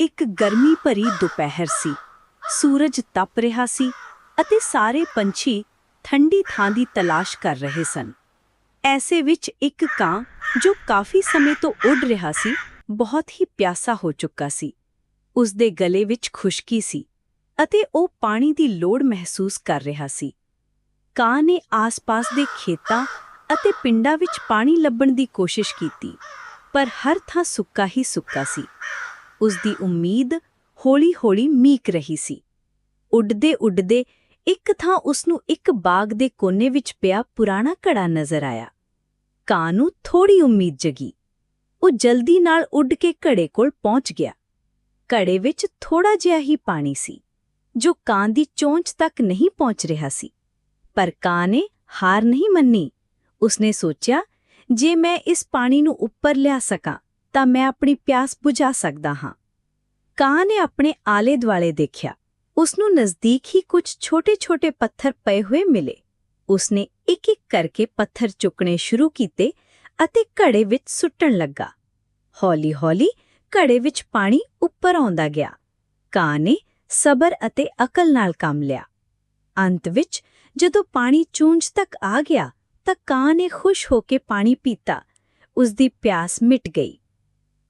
ਇੱਕ ਗਰਮੀ ਭਰੀ ਦੁਪਹਿਰ ਸੀ। ਸੂਰਜ ਤਪ ਰਿਹਾ ਸੀ ਅਤੇ ਸਾਰੇ ਪੰਛੀ ਠੰਡੀ ਥਾਂ ਦੀ ਤਲਾਸ਼ ਕਰ ਰਹੇ ਸਨ। ਐਸੇ ਵਿੱਚ ਇੱਕ ਕਾਂ ਜੋ ਕਾਫੀ ਸਮੇਂ ਤੋਂ ਉੱਡ ਰਿਹਾ ਸੀ, ਬਹੁਤ ਹੀ ਪਿਆਸਾ ਹੋ ਚੁੱਕਾ ਸੀ। ਉਸ ਦੇ ਗਲੇ ਵਿੱਚ ਖੁਸ਼ਕੀ ਸੀ ਅਤੇ ਉਹ ਪਾਣੀ ਦੀ ਲੋੜ ਮਹਿਸੂਸ ਕਰ ਰਿਹਾ ਸੀ। ਕਾਂ ਨੇ ਆਸ-ਪਾਸ ਦੇ ਖੇਤਾਂ ਅਤੇ ਪਿੰਡਾਂ ਵਿੱਚ ਪਾਣੀ ਲੱਭਣ ਦੀ ਕੋਸ਼ਿਸ਼ ਕੀਤੀ, ਪਰ ਹਰ ਥਾਂ ਸੁੱਕਾ ਹੀ ਸੁੱਕਾ ਸੀ। ਉਸ ਦੀ ਉਮੀਦ ਹੌਲੀ-ਹੌਲੀ ਮੀਕ ਰਹੀ ਸੀ। ਉੱਡਦੇ ਉੱਡਦੇ ਇੱਕ ਥਾਂ ਉਸ ਨੂੰ ਇੱਕ ਬਾਗ ਦੇ ਕੋਨੇ ਵਿੱਚ ਪਿਆ ਪੁਰਾਣਾ ਘੜਾ ਨਜ਼ਰ ਆਇਆ। ਕਾਂ ਨੂੰ ਥੋੜੀ ਉਮੀਦ ਜਗੀ। ਉਹ ਜਲਦੀ ਨਾਲ ਉੱਡ ਕੇ ਘੜੇ ਕੋਲ ਪਹੁੰਚ ਗਿਆ। ਘੜੇ ਵਿੱਚ ਥੋੜਾ ਜਿਹਾ ਹੀ ਪਾਣੀ ਸੀ, ਜੋ ਕਾਂ ਦੀ ਚੋਂਚ ਤੱਕ ਨਹੀਂ ਪਹੁੰਚ ਰਿਹਾ ਸੀ। ਪਰ ਕਾਂ ਨੇ ਹਾਰ ਨਹੀਂ ਮੰਨੀ। ਉਸਨੇ ਸੋਚਿਆ, ਜੇ ਮੈਂ ਇਸ ਪਾਣੀ ਨੂੰ ਉੱਪਰ ਲਿਆ ਸਕਾਂ ਤਾਂ ਮੈਂ ਆਪਣੀ ਪਿਆਸ ਬੁਝਾ ਸਕਦਾ ਹਾਂ। ਕਾਂ ਨੇ ਆਪਣੇ ਆਲੇ-ਦੁਆਲੇ ਦੇਖਿਆ। ਉਸ ਨੂੰ ਨਜ਼ਦੀਕ ਹੀ ਕੁਝ ਛੋਟੇ-ਛੋਟੇ ਪੱਥਰ ਪਏ ਹੋਏ ਮਿਲੇ। ਉਸਨੇ ਇੱਕ-ਇੱਕ ਕਰਕੇ ਪੱਥਰ ਚੁੱਕਣੇ ਸ਼ੁਰੂ ਕੀਤੇ ਅਤੇ ਘੜੇ ਵਿੱਚ ਸੁੱਟਣ ਲੱਗਾ। ਹੌਲੀ-ਹੌਲੀ ਘੜੇ ਵਿੱਚ ਪਾਣੀ ਉੱਪਰ ਆਉਂਦਾ ਗਿਆ। ਕਾਂ ਨੇ ਸਬਰ ਅਤੇ ਅਕਲ ਨਾਲ ਕੰਮ ਲਿਆ। ਅੰਤ ਵਿੱਚ ਜਦੋਂ ਪਾਣੀ ਚੂੰਝ ਤੱਕ ਆ ਗਿਆ ਤਾਂ ਕਾਂ ਨੇ ਖੁਸ਼ ਹੋ ਕੇ ਪਾਣੀ ਪੀਤਾ। ਉਸ ਦੀ ਪਿਆਸ ਮਿਟ ਗਈ।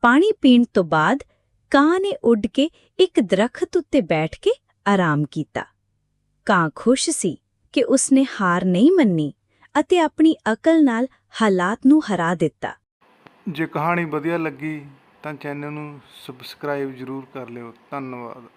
ਪਾਣੀ ਪੀਣ ਤੋਂ ਬਾਅਦ ਕਾਂ ਨੇ ਉੱਡ ਕੇ ਇੱਕ ਦਰਖਤ ਉੱਤੇ ਬੈਠ ਕੇ ਆਰਾਮ ਕੀਤਾ। ਕਾਂ ਖੁਸ਼ ਸੀ ਕਿ ਉਸਨੇ ਹਾਰ ਨਹੀਂ ਮੰਨੀ ਅਤੇ ਆਪਣੀ ਅਕਲ ਨਾਲ ਹਾਲਾਤ ਨੂੰ ਹਰਾ ਦਿੱਤਾ। ਜੇ ਕਹਾਣੀ ਵਧੀਆ ਲੱਗੀ ਤਾਂ ਚੈਨਲ ਨੂੰ ਸਬਸਕ੍ਰਾਈਬ ਜ਼ਰੂਰ ਕਰ ਲਿਓ। ਧੰਨਵਾਦ।